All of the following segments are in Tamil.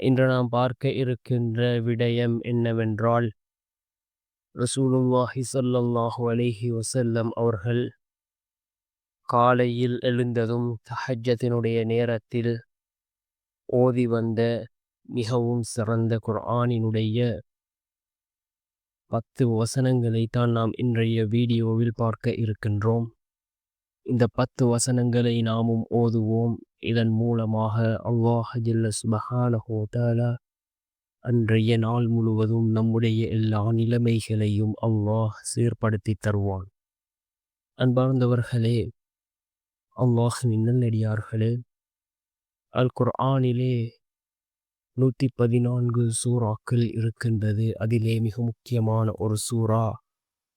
இன்று நாம் பார்க்க இருக்கின்ற விடயம் என்னவென்றால் ரசூலுல்லாஹி சொல்லாஹு அலிஹி வசல்லம் அவர்கள் காலையில் எழுந்ததும் தஹஜத்தினுடைய நேரத்தில் ஓதி வந்த மிகவும் சிறந்த குர்ஆனினுடைய பத்து வசனங்களை தான் நாம் இன்றைய வீடியோவில் பார்க்க இருக்கின்றோம். இந்த பத்து வசனங்களை நாமும் ஓதுவோம். இதன் மூலமாக அல்லாஹ் ஜில்ல சுபஹான ஹோட்டாலா அன்றைய நாள் முழுவதும் நம்முடைய எல்லா நிலைமைகளையும் அல்லாஹ் சீர்படுத்தி தருவான். அன்பார்ந்தவர்களே அல்லாஹ்வின் நல்லடியார்களே அல் குர்ஆனிலே நூற்றி பதினான்கு சூறாக்கள் இருக்கின்றது. அதிலே மிக முக்கியமான ஒரு சூரா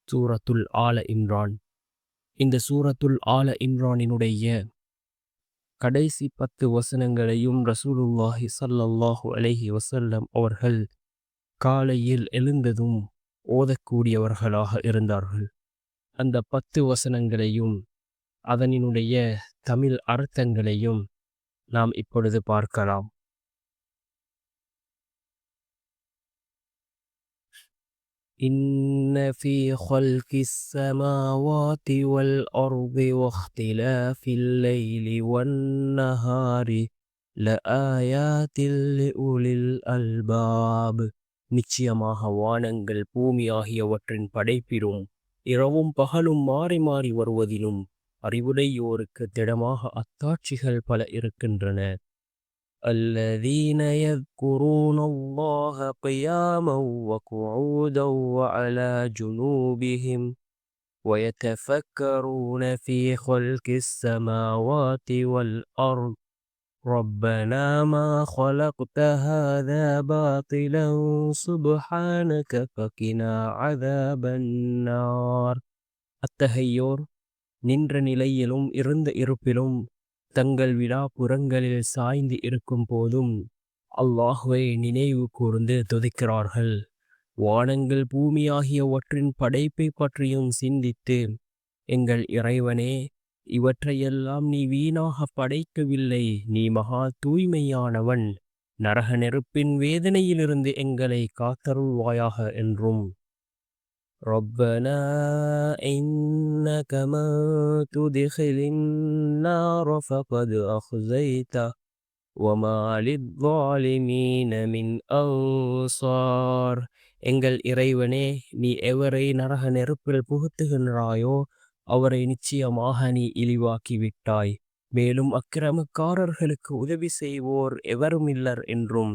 சூரத்துல் ஆல இம்ரான். இந்த சூரத்துல் ஆல இம்ரானினுடைய கடைசி பத்து வசனங்களையும் ரசூலுல்லாஹி சல்லல்லாஹு அலஹி வசல்லம் அவர்கள் காலையில் எழுந்ததும் ஓதக்கூடியவர்களாக இருந்தார்கள். அந்த பத்து வசனங்களையும் அதனினுடைய தமிழ் அர்த்தங்களையும் நாம் இப்பொழுது பார்க்கலாம். إن في خلق السماوات والأرض واختلاف الليل والنهار لآيات لأولي الألباب நிச்சயமாக வானங்கள் பூமி ஆகியவற்றின் படைப்பிலும் இரவும் பகலும் மாறி மாறி வருவதிலும் அறிவுடையோருக்கு திடமாக அத்தாட்சிகள் பல இருக்கின்றன الذين يذكرون الله قياما وقعودا وعلى جنوبهم ويتفكرون في خلق السماوات والأرض ربنا ما خلقت هذا باطلا سبحانك فقنا عذاب النار அத்தகையோர் நின்ற நிலையிலும் இருந்த இருப்பிலும் தங்கள் விழாப்புறங்களில் சாய்ந்து இருக்கும் போதும் அல்லாஹுவை நினைவு கூர்ந்து துதிக்கிறார்கள். வானங்கள் பூமியாகிய ஒற்றின் படைப்பை பற்றியும் சிந்தித்து எங்கள் இறைவனே இவற்றையெல்லாம் நீ வீணாக படைக்கவில்லை. நீ மகா தூய்மையானவன். நரக நெருப்பின் வேதனையிலிருந்து எங்களை காத்தருள்வாயாக என்றும் ربنا إنك من تدخل النار فقد أخزيته وما للظالمين من أنصار எங்கள் இறைவனே நீ எவரை நரக நெருப்பில் புகுத்துகின்றாயோ அவரை நிச்சயமாக நீ இழிவாக்கி விட்டாய் மேலும் அக்கிரமக்காரர்களுக்கு உதவி செய்வோர் எவரும் இல்லர் என்றும்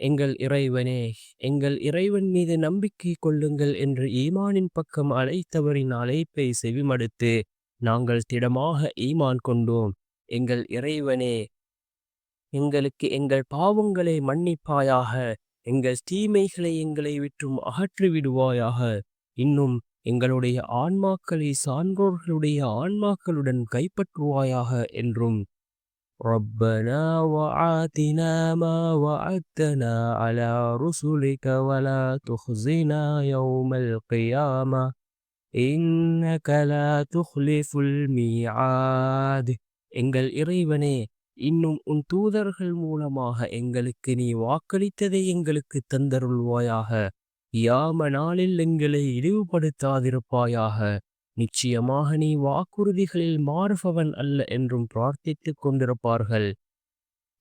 எங்கள் இறைவனே எங்கள் இறைவன் மீது நம்பிக்கை கொள்ளுங்கள் என்று ஈமானின் பக்கம் அழைத்தவரின் அழைப்பை செவிமடுத்து நாங்கள் திடமாக ஈமான் கொண்டோம். எங்கள் இறைவனே எங்களுக்கு எங்கள் பாவங்களை மன்னிப்பாயாக எங்கள் தீமைகளை எங்களை விற்றும் அகற்றி விடுவாயாக இன்னும் எங்களுடைய ஆன்மாக்களை சான்றோர்களுடைய ஆன்மாக்களுடன் கைப்பற்றுவாயாக என்றும் ربنا وآتنا ما وعدتنا على رسلك ولا تخزنا يوم القيامة إنك لا تخلف الميعاد எங்கள் இறைவனே இன்னும் உன் தூதர்கள் மூலமாக எங்களுக்கு நீ வாக்களித்ததை எங்களுக்கு தந்தருள்வாயாக யாம நாளில் எங்களை இழிவுபடுத்தாதிருப்பாயாக நிச்சயமாக நீ வாக்குறுதிகளில் மாறுபவன் அல்ல என்றும் பிரார்த்தித்துக் கொண்டிருப்பார்கள்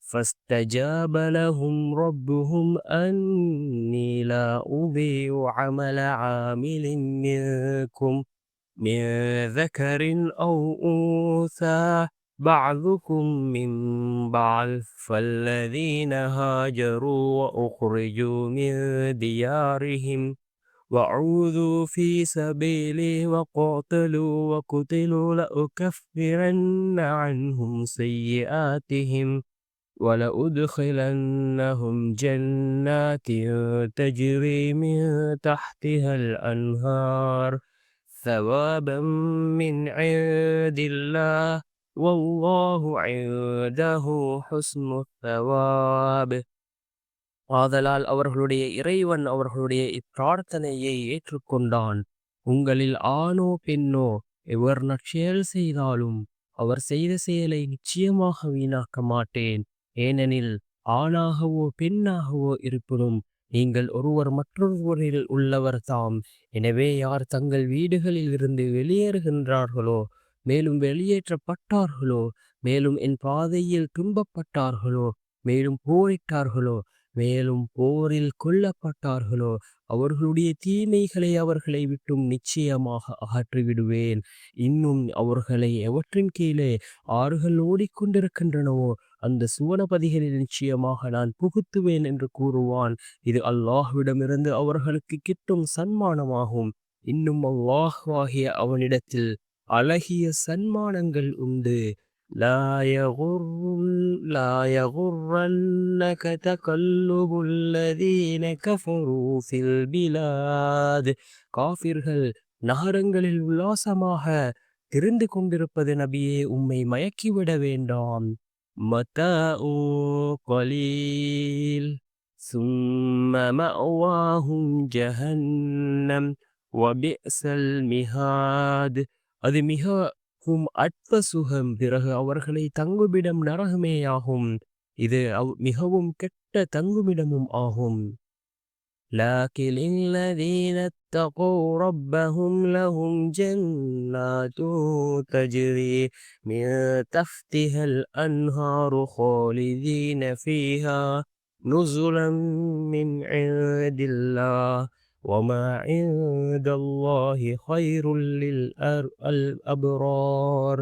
فاستجاب لهم ربهم أني لا أضيع عمل عامل منكم من ذكر أو أنثى بعضكم من بعض فالذين هاجروا وأخرجوا من ديارهم وعوذوا في سبيلي وقاتلوا وقتلوا لأكفرن عنهم سيئاتهم ولأدخلنهم جنات تجري من تحتها الأنهار ثوابا من عند الله والله عنده حسن الثواب. ஆதலால் அவர்களுடைய இறைவன் அவர்களுடைய இப்பிரார்த்தனையை ஏற்றுக்கொண்டான். உங்களில் ஆணோ பெண்ணோ எவர் நற்செயல் செய்தாலும் அவர் செய்த செயலை நிச்சயமாக வீணாக்க மாட்டேன். ஏனெனில் ஆணாகவோ பெண்ணாகவோ இருப்பினும் நீங்கள் ஒருவர் மற்றொருவரில் உள்ளவர் தாம். எனவே யார் தங்கள் வீடுகளில் இருந்து வெளியேறுகின்றார்களோ மேலும் வெளியேற்றப்பட்டார்களோ மேலும் என் பாதையில் துன்பப்பட்டார்களோ மேலும் போரிட்டார்களோ மேலும் போரில் கொல்லப்பட்டார்களோ அவர்களுடைய தீமைகளை அவர்களை விட்டும் நிச்சயமாக அகற்றிவிடுவேன். இன்னும் அவர்களை எவற்றின் கீழே ஆறுகள் ஓடிக்கொண்டிருக்கின்றனவோ அந்த சுவனபதிகளை நிச்சயமாக நான் புகுத்துவேன் என்று கூறுவான். இது அல்லாஹ்விடமிருந்து அவர்களுக்கு கிட்டும் சன்மானமாகும். இன்னும் அல்லாஹ்வாகிய அவனிடத்தில் அழகிய சன்மானங்கள் உண்டு. لا يغر لا يغرنك تقلب الذين كفروا في البلاد காஃபிர்கள் நகரங்களில் உல்லாசமாக திரிந்து கொண்டிருப்பது நபியே உம்மை மயக்கிவிட வேண்டாம் متاع قليل ثم مأواهم جهنم وبئس المهاد அது மிகவும் அற்ப சுகம் பிறகு அவர்களை தங்குமிடம் நரகமேயாகும் இது அவ்- மிகவும் கெட்ட தங்குமிடமும் ஆகும் لكن الذين اتقوا ربهم لهم جنات تجري من تحتها الأنهار خالدين فيها نزلا من عند الله وما عند الله خير للأبرار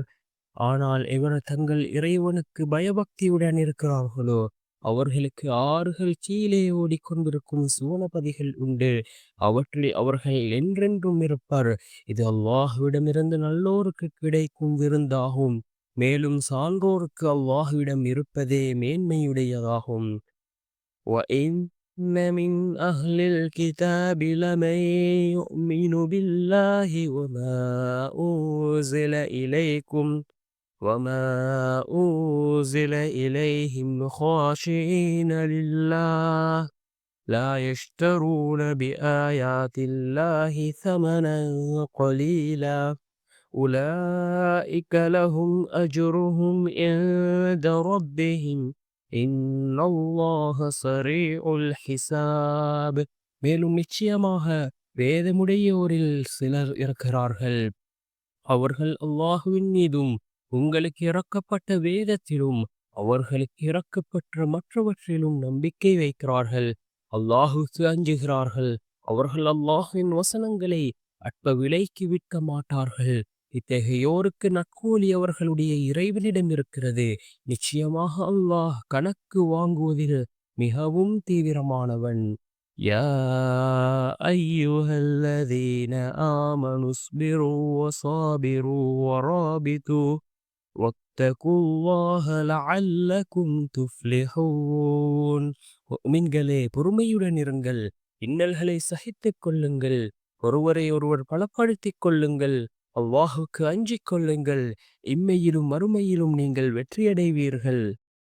ஆனால் இவர் தங்கள் இறைவனுக்கு பயபக்தியுடன் இருக்கிறார்களோ அவர்களுக்கு ஆறுகள் கீழே ஓடிக்கொண்டிருக்கும் சுவனபதிகள் உண்டு அவற்றில் அவர்கள் என்றென்றும் இருப்பர் இது அல்லாஹ்விடமிருந்து நல்லோருக்கு கிடைக்கும் விருந்தாகும் மேலும் சான்றோருக்கு அல்லாஹ்விடம் இருப்பதே மேன்மையுடையதாகும் وَإِنَّ مِنْ أَهْلِ الْكِتَابِ لَمَن يُؤْمِنُ بِاللَّهِ وَمَا أُنزِلَ إِلَيْكُمْ وَمَا أُنزِلَ إِلَيْهِمْ خَاشِعِينَ لِلَّهِ لَا يَشْتَرُونَ بِآيَاتِ اللَّهِ ثَمَنًا قَلِيلًا أُولَئِكَ لَهُمْ أَجْرُهُمْ عِندَ رَبِّهِمْ إِنَّ اللَّهَ سَرِيعُ الْحِسَابِ மேலும் நிச்சயமாக வேதமுடையோரில் சிலர் இருக்கிறார்கள் அவர்கள் அல்லாஹுவின் மீதும் உங்களுக்கு இறக்கப்பட்ட வேதத்திலும் அவர்களுக்கு இறக்கப்பட்ட மற்றவற்றிலும் நம்பிக்கை வைக்கிறார்கள் அல்லாஹுக்கு அஞ்சுகிறார்கள் அவர்கள் அல்லாஹுவின் வசனங்களை அற்ப விலைக்கு விற்க மாட்டார்கள் இத்தகையோருக்கு நற்கூலி அவர்களுடைய இறைவனிடம் இருக்கிறது நிச்சயமாக அல்லாஹ் கணக்கு வாங்குவதில் மிகவும் தீவிரமானவன் يا أيها الذين آمنوا اصبروا وصابروا ورابطوا واتقوا الله لعلكم تفلحون முஃமின்களே பொறுமையுடன் இருங்கள் இன்னல்களை சகித்துக் கொள்ளுங்கள் ஒருவரை ஒருவர் பலப்படுத்திக் கொள்ளுங்கள் அல்லாஹுக்கு அஞ்சிக் கொள்ளுங்கள். இம்மையிலும் மறுமையிலும் நீங்கள் வெற்றியடைவீர்கள்.